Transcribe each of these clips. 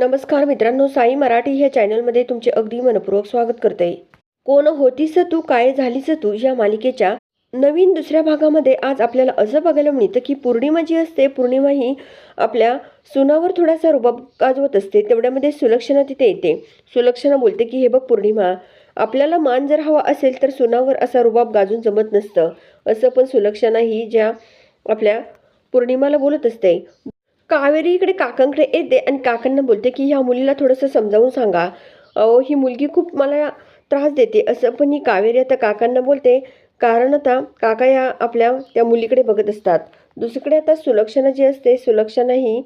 नमस्कार मित्रांनो साई मराठी ह्या चॅनलमध्ये तुमचे अगदी मनपूर्वक स्वागत करते. कोण होतीस तू काय झालीस तू या मालिकेच्या नवीन दुसऱ्या भागामध्ये आज आपल्याला असं बघायला मिळतं की पौर्णिमा जी असते पौर्णिमा ही आपल्या सुनावर थोडासा रुबाब गाजवत असते तेवढ्यामध्ये सुलक्षणा तिथे येते. सुलक्षणा बोलते की हे बघ पौर्णिमा आपल्याला मान जर हवा असेल तर सुनावर असा रुबाब गाजून जमत नसतं. असं पण सुलक्षणा ही ज्या आपल्या पौर्णिमाला बोलत असते. कावेरी इकडे काकांकडे येते आणि काकांना बोलते की ह्या मुलीला थोडंसं समजावून सांगा. अहो ही मुलगी खूप मला त्रास देते. असं पण ही कावेरी आता काकांना बोलते. कारण आता काका या आपल्या त्या मुलीकडे बघत असतात. दुसरीकडे आता सुलक्षणा जी असते सुलक्षणा ही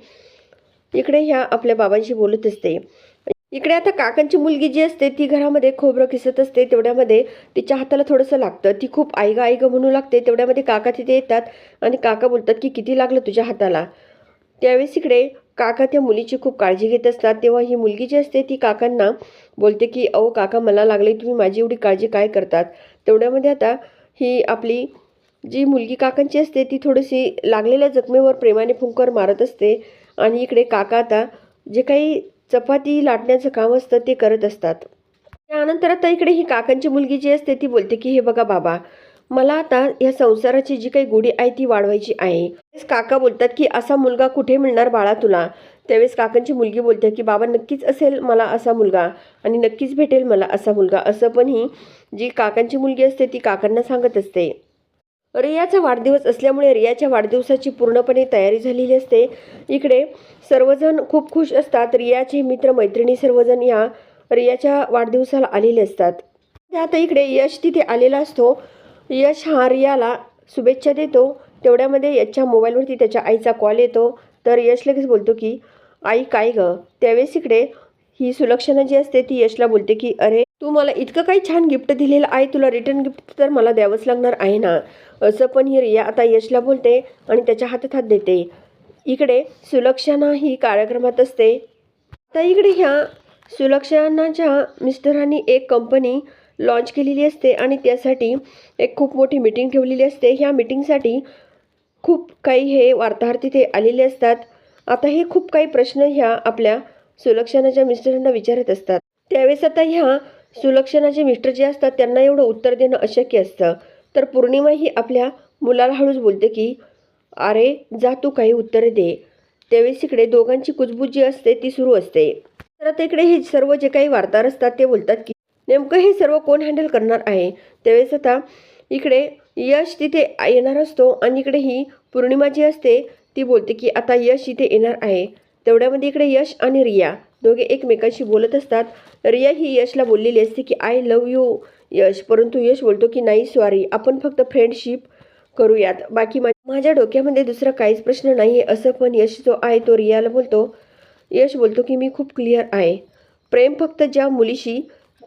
इकडे ह्या आपल्या बाबांशी बोलत असते. इकडे आता काकांची मुलगी जी असते ती घरामध्ये खोबरं किसत असते तेवढ्यामध्ये तिच्या हाताला थोडंसं लागतं. ती खूप आईगा आईगा म्हणू लागते. तेवढ्यामध्ये काका तिथे येतात आणि काका बोलतात की किती लागलं तुझ्या हाताला? त्यावेळेस इकडे काका त्या मुलीची खूप काळजी घेत असतात. तेव्हा ही मुलगी जी असते ती काकांना बोलते की अहो काका मला लागले तुम्ही माझी एवढी काळजी काय करतात? तेवढ्यामध्ये आता ही आपली जी मुलगी काकांची असते ती थोडीशी लागलेल्या जखमेवर प्रेमाने फुंकर मारत असते. आणि इकडे काका आता जे काही चपाती लाटण्याचं काम असतं ते करत असतात. त्यानंतर आता इकडे ही काकांची मुलगी जी असते ती बोलते की हे बघा बाबा मला आता या संसाराची जी काही गोडी आहे ती वाढवायची आहे. काका बोलतात की असा मुलगा कुठे मिळणार बाळा तुला? त्यावेळेस काकांची मुलगी बोलते की बाबा नक्कीच असेल मला असा मुलगा आणि नक्कीच भेटेल मला असा मुलगा. असं पण ही जी काकांची मुलगी असते ती काकांना सांगत असते. रियाचा वाढदिवस असल्यामुळे रियाच्या वाढदिवसाची पूर्णपणे तयारी झालेली असते. इकडे सर्वजण खूप खुश असतात. रियाचे मित्र मैत्रिणी सर्वजण या रियाच्या वाढदिवसाला आलेले असतात. आता इकडे यश तिथे आलेला असतो. यश हा रियाला शुभेच्छा देतो. तेवढ्यामध्ये यशच्या मोबाईलवरती त्याच्या आईचा कॉल येतो. तर यश लगेच बोलतो की आई काय गं? त्यावेळेस इकडे. ही सुलक्षणा जी असते ती यशला बोलते की अरे तू मला इतकं काही छान गिफ्ट दिलेलं आहे. तुला रिटर्न गिफ्ट तर मला द्यावंच लागणार आहे ना. असं पण ही रिया आता यशला बोलते आणि त्याच्या हातात हात देते. इकडे सुलक्षणा ही कार्यक्रमात असते. आता इकडे ह्या सुलक्षणाच्या मिस्टरांनी एक कंपनी लॉन्च केलेली असते आणि त्यासाठी एक खूप मोठी मीटिंग ठेवलेली असते. ह्या मीटिंगसाठी खूप काही हे वार्ताहर तिथे आलेले असतात. आता हे खूप काही प्रश्न ह्या आपल्या सुलक्षणाच्या मिस्टरांना विचारत असतात. त्यावेळेस आता ह्या सुलक्षणाचे मिस्टर जे असतात त्यांना एवढं उत्तर देणं अशक्य असतं. तर पौर्णिमा ही आपल्या मुलाला हळूच बोलते की अरे जा तू काही उत्तरे दे. त्यावेळेस इकडे दोघांची कुजबूज जी असते ती सुरू असते. तर आता इकडे हे सर्व जे काही वार्ताहर असतात ते बोलतात की नेमकं हे सर्व कोण हँडल करणार आहे? त्यावेळेस आता इकडे यश तिथे येणार असतो आणि इकडे ही पौर्णिमा जी असते ती बोलते की आता यश इथे येणार आहे. तेवढ्यामध्ये इकडे यश आणि रिया दोघे एकमेकांशी बोलत असतात. रिया ही यशला बोललेली असते की आय लव यू यश. परंतु यश बोलतो की नाही सॉरी आपण फक्त फ्रेंडशिप करूयात. बाकी मा माझ्या डोक्यामध्ये दुसरा काहीच प्रश्न नाही आहे असं पण यश जो आहे तो रियाला बोलतो. यश बोलतो की मी खूप क्लिअर आहे. प्रेम फक्त ज्या मुलीशी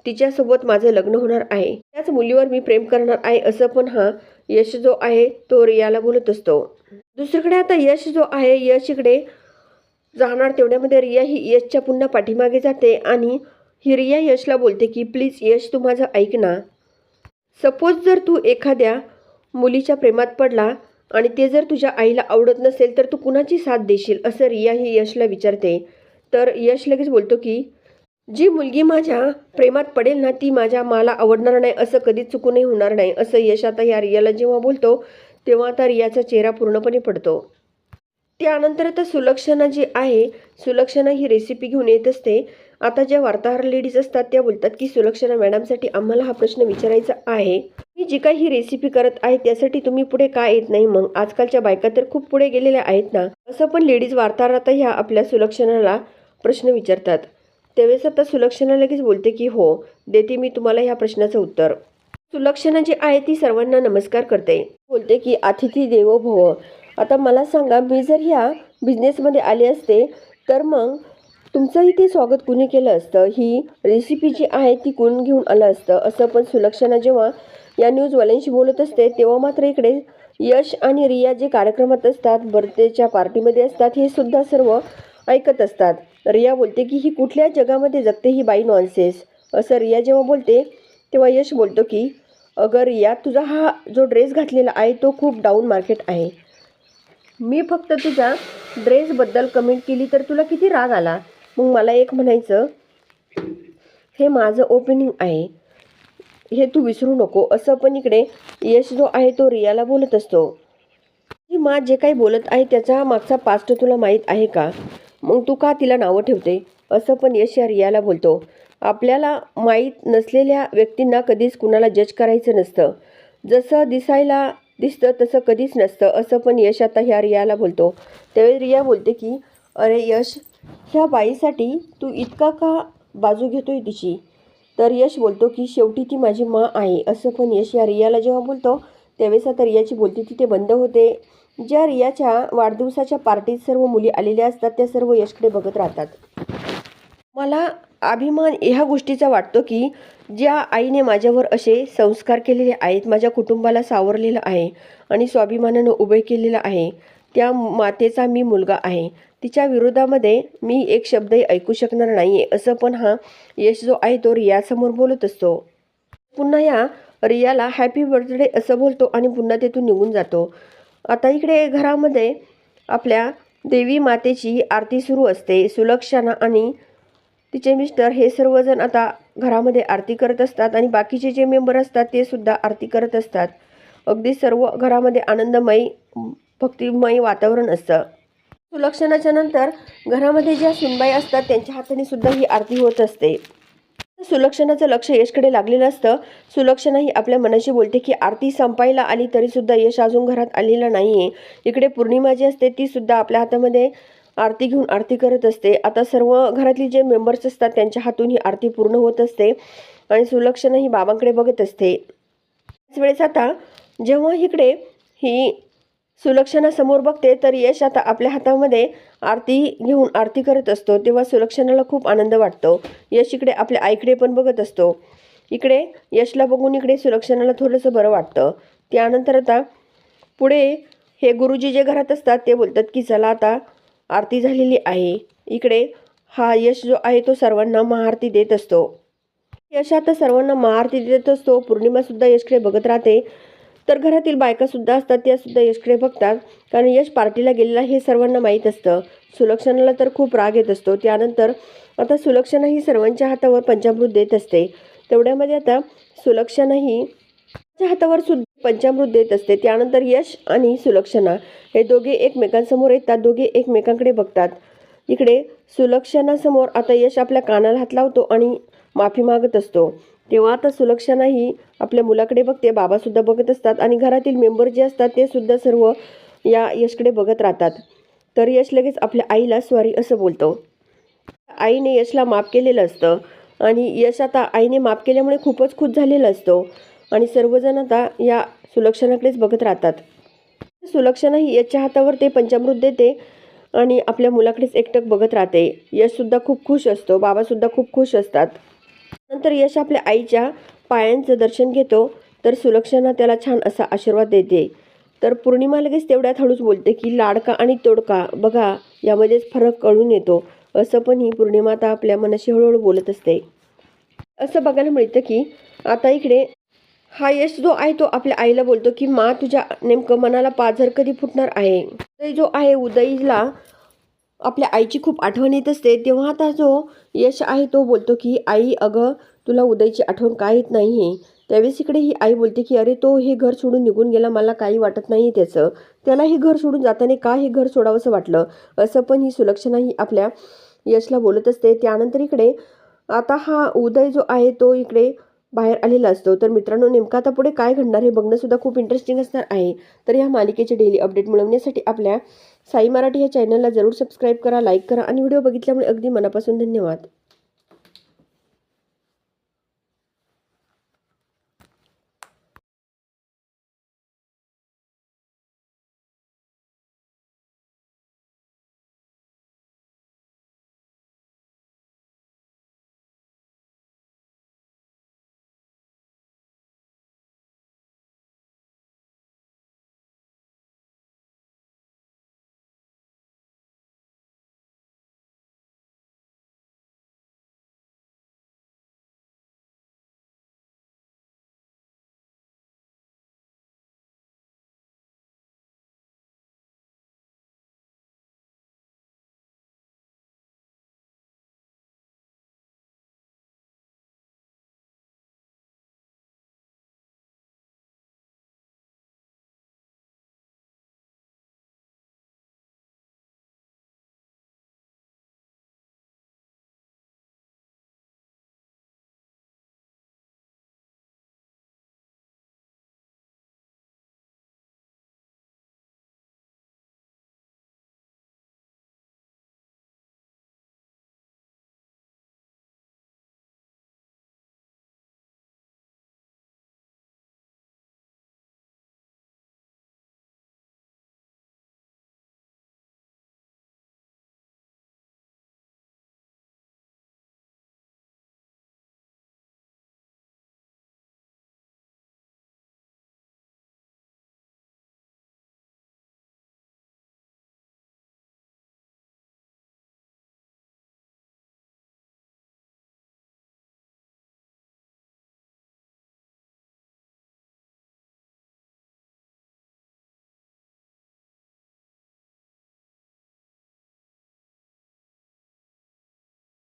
तिच्यासोबत माझं लग्न होणार आहे. त्याच मुलीवर मी प्रेम करणार आहे असं पण हा यश जो आहे तो रियाला बोलत असतो. दुसरीकडे आता यश जो आहे यश इकडे जाणार तेवढ्यामध्ये रिया ही यशच्या पुन्हा पाठीमागे जाते आणि ही रिया यशला बोलते की प्लीज यश तू माझं ऐक ना. सपोज जर तू एखाद्या मुलीच्या प्रेमात पडला आणि ते जर तुझ्या आईला आवडत नसेल तर तू कुणाची साथ देशील? असं रिया ही यशला विचारते. तर यश लगेच बोलतो की जी मुलगी माझ्या प्रेमात पडेल ना ती माझ्या मला आवडणार नाही असं कधीच चुकूनही होणार नाही असं यश आता या रियाला जेव्हा बोलतो तेव्हा आता रियाचा चेहरा पूर्णपणे पडतो. त्यानंतर आता सुलक्षणा जी आहे सुलक्षणा ही रेसिपी घेऊन येत असते. आता ज्या वार्ताहर लेडीज असतात त्या बोलतात की सुलक्षणा मॅडमसाठी आम्हाला हा प्रश्न विचारायचा आहे. मी जी काही ही रेसिपी करत आहे त्यासाठी तुम्ही पुढे काय येत नाही मग? आजकालच्या बायका तर खूप पुढे गेलेल्या आहेत ना. असं पण लेडीज वार्ताहर आता ह्या आपल्या सुलक्षणाला प्रश्न विचारतात. त्यावेळेस आता सुलक्षणा लगेच बोलते की हो देते मी तुम्हाला ह्या प्रश्नाचं उत्तर. सुलक्षणा जी आहे ती सर्वांना नमस्कार करते. बोलते की अतिथी देवो भव. आता मला सांगा मी जर ह्या बिझनेसमध्ये आले असते तर मग तुमचं इथे स्वागत कुणी केलं असतं? ही रेसिपी जी आहे ती कोण घेऊन आलं असतं? असं पण सुलक्षणा जेव्हा या न्यूजवाल्यांशी बोलत असते तेव्हा मात्र इकडे यश आणि रिया जे कार्यक्रमात असतात बर्थडेच्या पार्टीमध्ये असतात हे सुद्धा सर्व ऐकत असतात. रिया बोलते की ही कुठल्या जगामध्ये जगते ही बाई नॉनसेस असं रिया जेव्हा बोलते तेव्हा यश बोलतो की अगं रिया तुझा हा जो ड्रेस घातलेला आहे तो खूप डाऊन मार्केट आहे. मी फक्त तुझ्या ड्रेसबद्दल कमेंट केली तर तुला किती राग आला? मग मला एक म्हणायचं हे माझं ओपनिंग आहे. हे तू विसरू नको. असं पण इकडे यश जो आहे तो रियाला बोलत असतो. ही मा जे काही बोलत आहे त्याचा मागचा पास्ट तुला माहीत आहे का? मग तू का तिला नावं ठेवते? असं पण यश या रियाला बोलतो. आपल्याला माहीत नसलेल्या व्यक्तींना कधीच कुणाला जज करायचं नसतं. जसं दिसायला दिसतं तसं कधीच नसतं असं पण यश आता ह्या रियाला बोलतो. त्यावेळी रिया बोलते की अरे यश ह्या बाईसाठी तू इतका का बाजू घेतोय तिची? तर यश बोलतो की शेवटी ती माझी मा आहे. असं पण यश या रियाला जेव्हा बोलतो त्यावेळेस आता रियाची बोलती तिथे बंद होते. ज्या रियाच्या वाढदिवसाच्या पार्टीत सर्व मुली आलेल्या असतात त्या सर्व यशकडे बघत राहतात. मला अभिमान ह्या गोष्टीचा वाटतो की ज्या आईने माझ्यावर असे संस्कार केलेले आहेत माझ्या कुटुंबाला सावरलेलं आहे आणि स्वाभिमानानं उभे केलेलं आहे त्या मातेचा मी मुलगा आहे. तिच्या विरोधामध्ये मी एक शब्दही ऐकू शकणार नाही आहे असं पण हा यश जो आहे तो रियासमोर बोलत असतो. पुन्हा या रियाला हॅपी बर्थडे असं बोलतो आणि पुन्हा तिथून निघून जातो. आता इकडे घरामध्ये आपल्या देवी मातेची आरती सुरू असते. सुलक्षणा आणि तिचे मिस्टर हे सर्वजण आता घरामध्ये आरती करत असतात आणि बाकीचे जे मेंबर असतात ते सुद्धा आरती करत असतात. अगदी सर्व घरामध्ये आनंदमयी भक्तिमय वातावरण असतं. सुलक्षणाच्या नंतर घरामध्ये ज्या सुनबाई असतात त्यांच्या हाताने सुद्धा ही आरती होत असते. सुलक्षणाचं लक्ष यशकडे लागलेलं असतं. सुलक्षणा ही आपल्या मनाशी बोलते की आरती संपायला आली तरी सुद्धा यश अजून घरात आलेलं नाही आहे इकडे पौर्णिमा जी असते ती सुद्धा आपल्या हातामध्ये आरती घेऊन आरती करत असते. आता सर्व घरातली जे मेंबर्स असतात त्यांच्या हातून ही आरती पूर्ण होत असते आणि सुलक्षणा ही बाबांकडे बघत असते. त्याच वेळेस आता जेव्हा इकडे ही सुलक्षणा समोर बघते तर यश आता आपल्या हातामध्ये आरती घेऊन आरती करत असतो तेव्हा सुलक्षणाला खूप आनंद वाटतो. यश इकडे आपल्या आईकडे पण बघत असतो. इकडे यशला बघून इकडे सुलक्षणाला थोडंसं बरं वाटतं. त्यानंतर आता पुढे हे गुरुजी जे घरात असतात ते बोलतात की चला आता आरती झालेली आहे. इकडे हा यश जो आहे तो सर्वांना महाआरती देत असतो. यश आता सर्वांना महाआरती देत असतो. पौर्णिमासुद्धा यशकडे बघत राहते. तर घरातील बायकासुद्धा असतात त्यासुद्धा यशकडे बघतात. कारण यश पार्टीला गेलेला हे सर्वांना माहीत असतं. सुलक्षणाला तर खूप राग येत असतो. त्यानंतर आता सुलक्षणा ही सर्वांच्या हातावर पंचामृत देत असते. तेवढ्यामध्ये आता सुलक्षणा ही हातावर सुद्धा पंचामृत देत असते. त्यानंतर यश आणि सुलक्षणा हे दोघे एकमेकांसमोर येतात दोघे एकमेकांकडे बघतात. इकडे सुलक्षणासमोर आता यश आपल्या कानाला हात लावतो आणि माफी मागत असतो. तेव्हा आता सुलक्षणाही आपल्या मुलाकडे बघते बाबासुद्धा बघत असतात आणि घरातील मेंबर जे असतात ते सुद्धा सर्व या यशकडे बघत राहतात. तर यश लगेच आपल्या आईला सॉरी असं बोलतो. आईने यशला माफ केलेलं असतं आणि यश आता आईने माफ केल्यामुळे खूपच खुश झालेला असतो आणि सर्वजण आता या सुलक्षणाकडेच बघत राहतात. सुलक्षणा ही याच्या हातावर ते पंचामृत देते आणि आपल्या मुलाकडेच एकटक बघत राहते. यशसुद्धा खूप खुश असतो बाबासुद्धा खूप खुश असतात. नंतर यश आपल्या आईच्या पायांचं दर्शन घेतो तर सुलक्षणा त्याला छान असा आशीर्वाद देते. तर पौर्णिमा लगेच तेवढ्यात हळूच बोलते की लाडका आणि तोडका बघा यामध्येच फरक कळून येतो. असं पण ही पौर्णिमा आता आपल्या मनाशी हळूहळू बोलत असते. असं बघायला मिळतं की आता इकडे हा यश जो आहे तो आपल्या आईला बोलतो की मा तुझ्या नेमकं मनाला पाझर कधी फुटणार आहे? उदय जो आहे उदयला आपल्या आईची खूप आठवण येत असते तेव्हा आता जो यश आहे तो बोलतो की आई अगं तुला उदयची आठवण काय येत नाही आहे त्यावेळेस इकडे ही आई बोलते की अरे तो हे घर सोडून निघून गेला मला काही वाटत नाही त्याचं. त्याला हे घर सोडून जाताना का हे घर सोडावंसं वाटलं? असं पण ही सुलक्षणा ही आपल्या यशला बोलत असते. त्यानंतर इकडे आता हा उदय जो आहे तो इकडे बाहेर आलेला असतो. तर मित्रांनो नेमकं आता पुढे काय घडणार हे बघणंसुद्धा खूप इंटरेस्टिंग असणार आहे. तर या मालिकेचे डेली अपडेट मिळवण्यासाठी आपल्या साई मराठी या चॅनलला जरूर सबस्क्राईब करा लाईक करा आणि व्हिडिओ बघितल्यामुळे अगदी मनापासून धन्यवाद.